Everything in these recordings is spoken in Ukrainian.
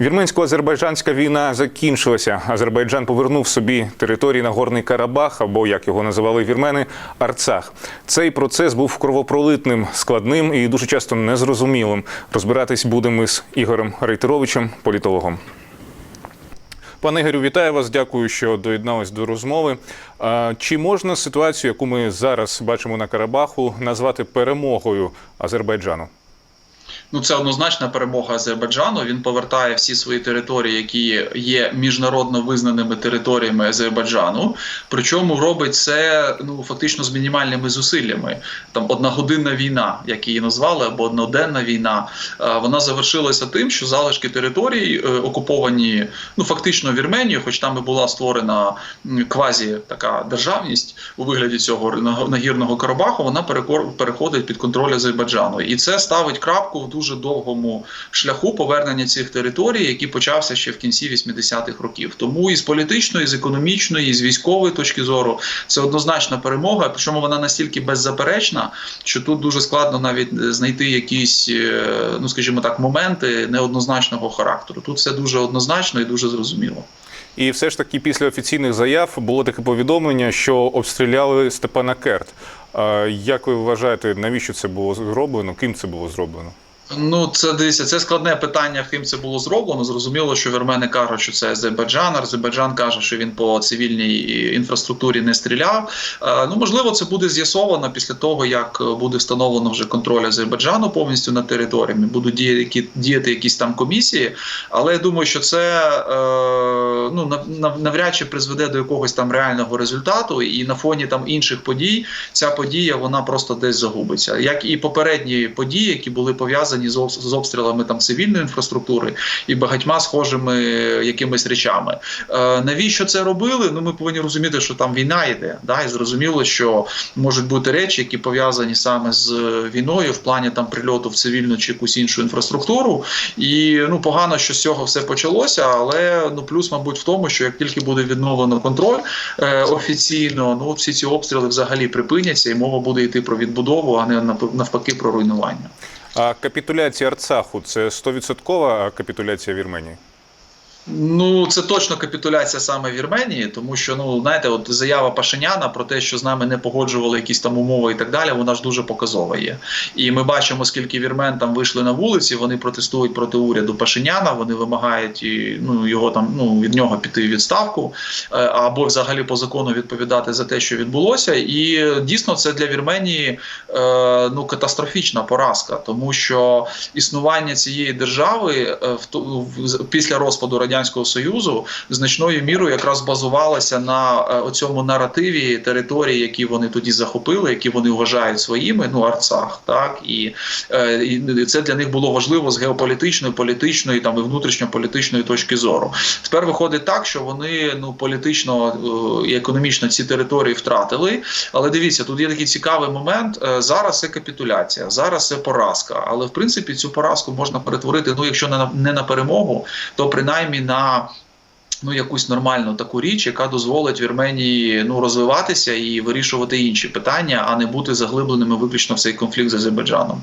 Вірменсько-азербайджанська війна закінчилася. Азербайджан повернув собі території Нагорний Карабах, або як його називали вірмени, Арцах. Цей процес був кровопролитним, складним і дуже часто незрозумілим. Розбиратись будемо з Ігорем Рейтеровичем, політологом. Пане Ігорю, вітаю вас. Дякую, що доєднались до розмови. Чи можна ситуацію, яку ми зараз бачимо на Карабаху, назвати перемогою Азербайджану? Ну, це однозначна перемога Азербайджану. Він повертає всі свої території, які є міжнародно визнаними територіями Азербайджану. Причому робить це ну фактично з мінімальними зусиллями. Там одногодинна війна, як її назвали, або одноденна війна. е, Вона завершилася тим, що залишки територій е, окуповані, ну фактично Вірменією, хоч там і була створена квазі така державність у вигляді цього нагірного Карабаху. Вона переходить під контроль Азербайджану, і це ставить крапку в дуже довгому шляху повернення цих територій, який почався ще в кінці 80-х років. Тому і з політичної, і з економічної, і з військової точки зору це однозначна перемога. Причому вона настільки беззаперечна, що тут дуже складно навіть знайти якісь, е, ну скажімо так, моменти неоднозначного характеру. Тут все дуже однозначно і дуже зрозуміло. І все ж таки, після офіційних заяв було таке повідомлення, що обстріляли Степана Керт. Як ви вважаєте, навіщо це було зроблено? Ким це було зроблено? Ну, це дивіться, це складне питання, ким це було зроблено. Зрозуміло, що вірмени кажуть, що це Азербайджан. Азербайджан каже, що він по цивільній інфраструктурі не стріляв. Е, Ну можливо, це буде з'ясовано після того, як буде встановлено вже контроль Азербайджану повністю над територіями. Будуть діяти, діяти якісь там комісії. Але я думаю, що це е, ну нав- нав- навряд чи призведе до якогось там реального результату, і на фоні там інших подій ця подія вона просто десь загубиться, як і попередні події, які були пов'язані з, обстрілами там цивільної інфраструктури і багатьма схожими якимись речами. Е, навіщо це робили? Ну ми повинні розуміти, що там війна йде. Да, і зрозуміло, що можуть бути речі, які пов'язані саме з війною в плані там прильоту в цивільну чи якусь іншу інфраструктуру. І ну погано, що з цього все почалося, але ну плюс, мабуть, в тому, що як тільки буде відновлено контроль е, офіційно, ну всі ці обстріли взагалі припиняться, і мова буде йти про відбудову, а не навпаки про руйнування. А капітуляція Арцаху це 100% капітуляція Вірменії? Ну, це точно капітуляція саме Вірменії, тому що ну знаєте, от заява Пашиняна про те, що з нами не погоджували якісь там умови і так далі, вона ж дуже показова є. І ми бачимо, скільки вірмен там вийшли на вулиці. Вони протестують проти уряду Пашиняна. Вони вимагають і, ну його там ну від нього піти в відставку е, або взагалі по закону відповідати за те, що відбулося. І дійсно це для Вірменії е, ну катастрофічна поразка, тому що існування цієї держави е, в після розпаду радянського союзу значною мірою якраз базувалася на е, оцьому наративі території, які вони тоді захопили, які вони вважають своїми. Ну Арцах, так і, е, і це для них було важливо з геополітичної, політичної там і внутрішньополітичної точки зору. Тепер виходить так, що вони ну політично е, і економічно ці території втратили. Але дивіться, тут є такий цікавий момент. Зараз це капітуляція, зараз це поразка. Але в принципі цю поразку можна перетворити. Ну, якщо не на не на перемогу, то принаймні на. Ну, якусь нормальну таку річ, яка дозволить Вірменії ну розвиватися і вирішувати інші питання, а не бути заглибленими виключно в цей конфлікт з Азербайджаном.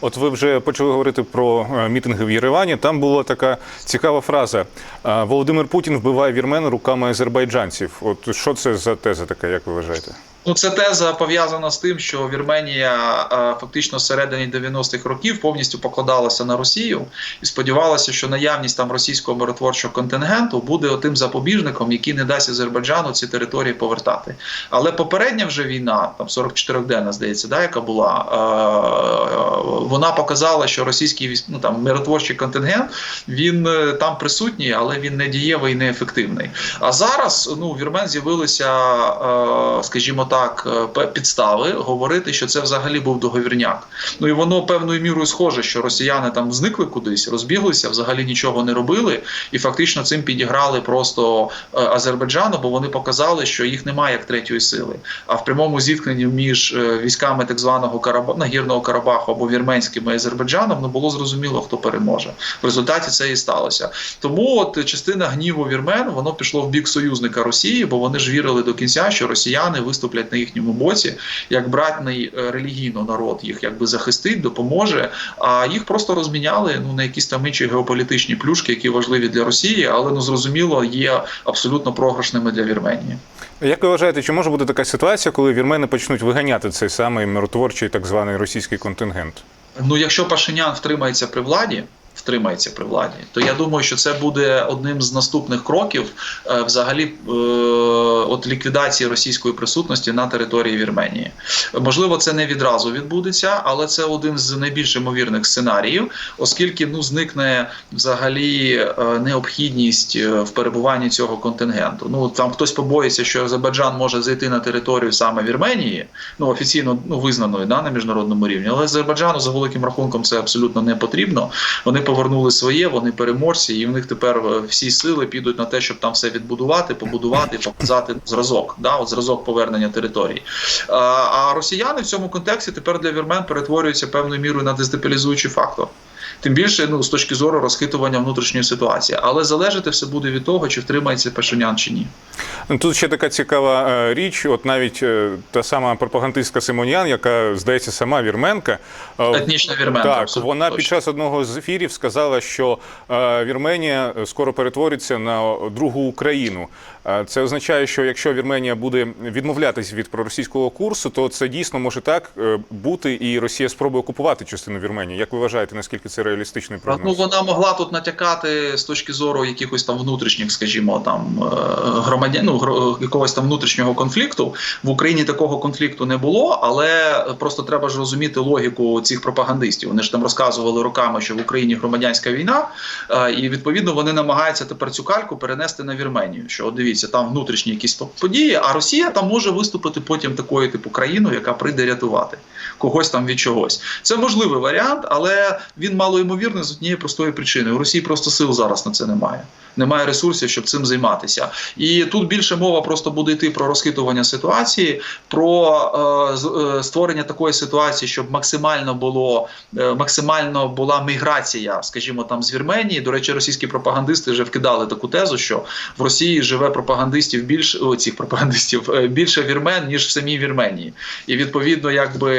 От ви вже почали говорити про е, мітинги в Єревані. Там була така цікава фраза: е, Володимир Путін вбиває вірмен руками азербайджанців. От що це за теза така, як ви вважаєте? Ну, це теза пов'язана з тим, що Вірменія е, фактично з середини 90-х років повністю покладалася на Росію і сподівалася, що наявність там російського миротворчого контингенту буде тим запобіжником, який не дасть Азербайджану ці території повертати. Але попередня вже війна, там 44-денна, здається, да, яка була, е, вона показала, що російський ну, там, миротворчий контингент він е, там присутній, але він не дієвий і неефективний. А зараз ну, вірмен з'явилися, е, скажімо так, е, пе- підстави говорити, що це взагалі був договірняк. Ну і воно певною мірою схоже, що росіяни там зникли кудись, розбіглися, взагалі нічого не робили, і фактично цим підіграли просто е, Азербайджану, бо вони показали, що їх немає як третьої сили. А в прямому зіткненні між е, військами так званого Караба... нагірного Карабаху або Вірменії Вірменським і Азербайджаном, ну було зрозуміло, хто переможе. В результаті це і сталося. Тому от частина гніву вірмен воно пішло в бік союзника Росії, бо вони ж вірили до кінця, що росіяни виступлять на їхньому боці як братний е, релігійно народ їх якби захистить, допоможе. А їх просто розміняли ну на якісь там інші геополітичні плюшки, які важливі для Росії, але ну зрозуміло є абсолютно програшними для Вірменії. Як ви вважаєте, чи може бути така ситуація, коли вірмени почнуть виганяти цей самий миротворчий так званий російський контингент? Ну, якщо Пашинян втримається при владі, втримається при владі, то я думаю, що це буде одним з наступних кроків е, взагалі е, от ліквідації російської присутності на території Вірменії. Можливо, це не відразу відбудеться, але це один з найбільш ймовірних сценаріїв, оскільки ну зникне взагалі е, необхідність в перебуванні цього контингенту. Ну там хтось побоїться, що Азербайджан може зайти на територію саме Вірменії, ну офіційно ну визнаної да, на міжнародному рівні, але Азербайджану за великим рахунком це абсолютно не потрібно. Вони повернули своє, вони переможці, і в них тепер е, всі сили підуть на те, щоб там все відбудувати, побудувати, показати зразок, да, от зразок повернення території. А, а росіяни в цьому контексті тепер для вірмен перетворюються певною мірою на дестабілізуючий фактор. Тим більше ну з точки зору розхитування внутрішньої ситуації, але залежати все буде від того, чи втримається Пашинян чи ні. Тут ще така цікава е, річ. От навіть е, та сама пропагандистка Симонян, яка здається сама вірменка, е, Етнічна вірменка. Так, абсолютно вона точно. під час одного з ефірів сказала, що Вірменія скоро перетвориться на другу Україну. Це означає, що якщо Вірменія буде відмовлятись від проросійського курсу, то це дійсно може так бути, і Росія спробує окупувати частину Вірменії. Як ви вважаєте, наскільки це реалістичний Ну, вона могла тут натякати з точки зору якихось там внутрішніх, скажімо, там е, громадян, ну, якогось там внутрішнього конфлікту. В Україні такого конфлікту не було, але просто треба ж розуміти логіку цих пропагандистів. Вони ж там розказували роками, що в Україні громадянська війна, е, і відповідно вони намагаються тепер цю кальку перенести на Вірменію. Що от дивіться, там внутрішні якісь події, а Росія там може виступити потім такою типу країною, яка прийде рятувати когось там від чогось. Це можливий варіант, але він малоймовірний з однієї простої причини. У Росії просто сил зараз на це немає. Немає ресурсів, щоб цим займатися. І тут більше мова просто буде йти про розхитування ситуації, про е, е, створення такої ситуації, щоб максимально було е, максимально була міграція, скажімо, там з Вірменії. До речі, російські пропагандисти вже вкидали таку тезу, що в Росії живе пропагандистів більше о, цих пропагандистів е, більше вірмен ніж в самій Вірменії. І відповідно, якби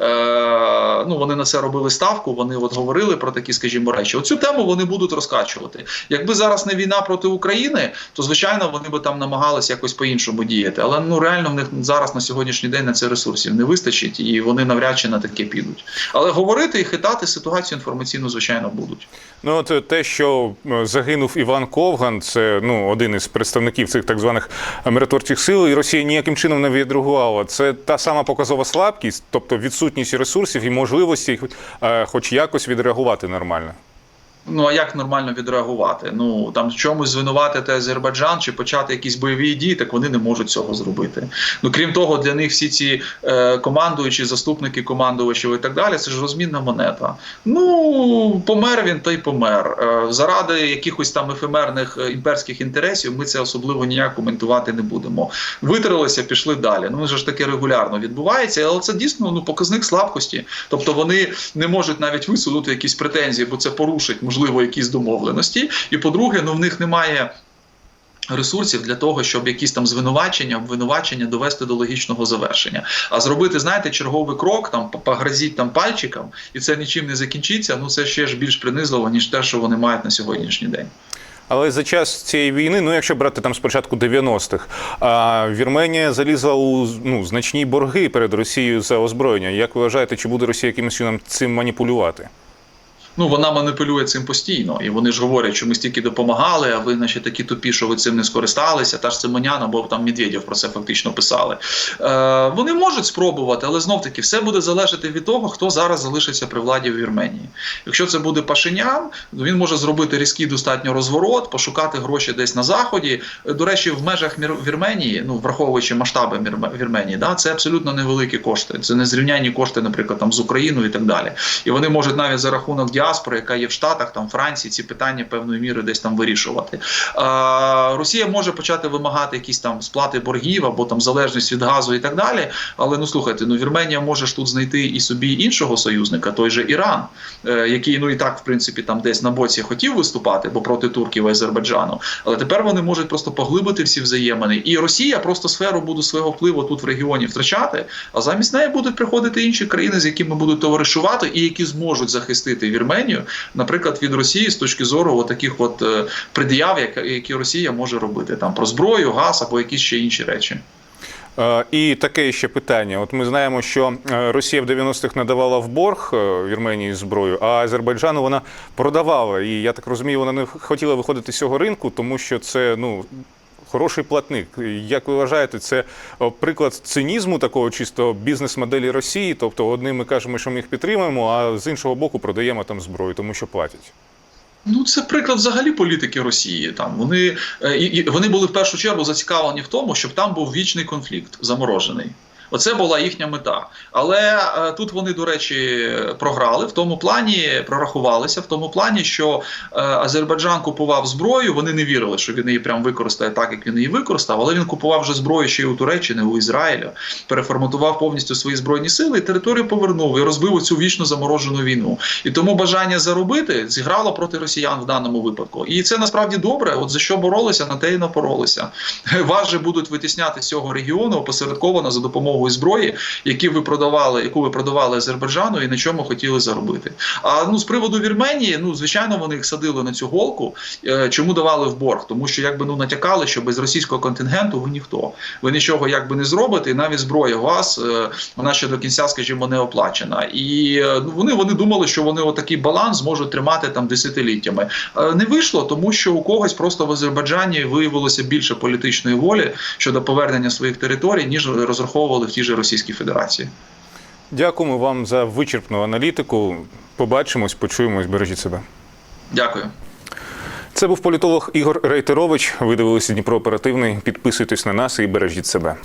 е, ну вони на це робили ставку. Вони от говорили про такі, скажімо, речі. Оцю тему вони будуть розкачувати. Якби зараз не війна проти України, то звичайно вони би там намагалися якось по-іншому діяти. Але ну реально в них зараз на сьогоднішній день на це ресурсів не вистачить, і вони навряд чи на таке підуть. Але говорити і хитати ситуацію інформаційно, звичайно, будуть. Ну, от те, що е, загинув Іван Ковган, це ну один із представників цих так званих миротворчих сил, і Росія ніяким чином не відреагувала. Це та сама показова слабкість, тобто відсутність ресурсів і можливості, е, хоч якось відреагувати нормально. Ну а як нормально відреагувати? Ну там чомусь звинуватити Азербайджан чи почати якісь бойові дії, так вони не можуть цього зробити. Ну крім того, для них всі ці е, командуючі, заступники командувачів і так далі, це ж розмінна монета. Ну помер він, та й помер. Е, заради якихось там ефемерних е, імперських інтересів ми це особливо ніяк коментувати не будемо. Витрилися, пішли далі. Ну це ж таке регулярно відбувається, але це дійсно ну показник слабкості. Тобто вони не можуть навіть висунути якісь претензії, бо це порушить можливо якісь домовленості. І по-друге, ну в них немає. Ресурсів для того, щоб якісь там звинувачення, обвинувачення довести до логічного завершення. А зробити, знаєте, черговий крок, там погрозіть там пальчиком, і це нічим не закінчиться. Ну це ще ж більш принизливо, ніж те, що вони мають на сьогоднішній день. Але за час цієї війни, ну якщо брати там спочатку 90-х, а Вірменія залізла у ну, значні борги перед Росією за озброєння. Як ви вважаєте, чи буде Росія якимось чином цим маніпулювати? Ну вона маніпулює цим постійно, і вони ж говорять, що ми стільки допомагали, а ви наче такі тупі, що ви цим не скористалися. Та ж Симонян або там Медведєв про це фактично писали. Е, вони можуть спробувати, але знов таки все буде залежати від того, хто зараз залишиться при владі в Вірменії. Якщо це буде Пашинян, то він може зробити різкий достатньо розворот, пошукати гроші десь на заході. Е, До речі, в межах Вірменії, ну враховуючи масштаби Вірменії, да, це абсолютно невеликі кошти. Це незрівнянні кошти, наприклад, там з Україною і так далі. І вони можуть навіть за рахунок діаспори, яка є в Штатах, там Франції, ці питання певною мірою десь там вирішувати. А, Росія може почати вимагати якісь там сплати боргів або там залежність від газу і так далі. Але ну слухайте, ну Вірменія може ж тут знайти і собі іншого союзника, той же Іран, е, який ну і так в принципі там десь на боці хотів виступати, бо проти Турків і Азербайджану. Але тепер вони можуть просто поглибити всі взаємини, і Росія просто сферу буде свого впливу тут в регіоні втрачати. А замість неї будуть приходити інші країни, з якими будуть товаришувати, і які зможуть захистити Вірменію, наприклад, від Росії з точки зору таких от е, пред'яв, як- які Росія може робити там про зброю, газ або якісь ще інші речі. Е, І таке ще питання. От ми знаємо, що е, Росія в 90-х надавала в борг Вірменії зброю, а Азербайджану вона продавала. І я так розумію, вона не хотіла виходити з цього ринку, тому що це ну. Хороший платник. Як ви вважаєте, це приклад цинізму такого чисто бізнес-моделі Росії? Тобто, одним ми кажемо, що ми їх підтримуємо, а з іншого боку продаємо там зброю, тому що платять. Ну, це приклад взагалі політики Росії. Там вони е, і вони були в першу чергу зацікавлені в тому, щоб там був вічний конфлікт заморожений. Оце була їхня мета. Але е, тут вони, до речі, програли в тому плані, прорахувалися в тому плані, що е, Азербайджан купував зброю. Вони не вірили, що він її прям використає так, як він її використав. Але він купував вже зброю ще й у Туреччини, у Ізраїля, переформатував повністю свої збройні сили і територію повернув і розбив цю вічно заморожену війну. І тому бажання заробити зіграло проти росіян в даному випадку. І це насправді добре. От за що боролися, на те і напоролися. Вас же будуть витісняти з цього регіону опосередковано за допомогою зброї, які ви продавали, яку ви продавали Азербайджану і на чому хотіли заробити. А ну з приводу Вірменії, ну звичайно, вони їх садили на цю голку. Е, Чому давали в борг? Тому що якби ну натякали, що без російського контингенту ви ніхто. Ви нічого якби не зробите, і навіть зброя у вас е, вона ще до кінця, скажімо, не оплачена. І е, ну, вони, вони думали, що вони отакий баланс зможуть тримати там десятиліттями. Не вийшло, тому що у когось просто в Азербайджані виявилося більше політичної волі щодо повернення своїх територій, ніж розраховували тій же Російській Федерації. Дякуємо вам за вичерпну аналітику. Побачимось, почуємось, бережіть себе. Дякую. Це був політолог Ігор Рейтерович. Ви дивилися Дніпро оперативний. Підписуйтесь на нас і бережіть себе.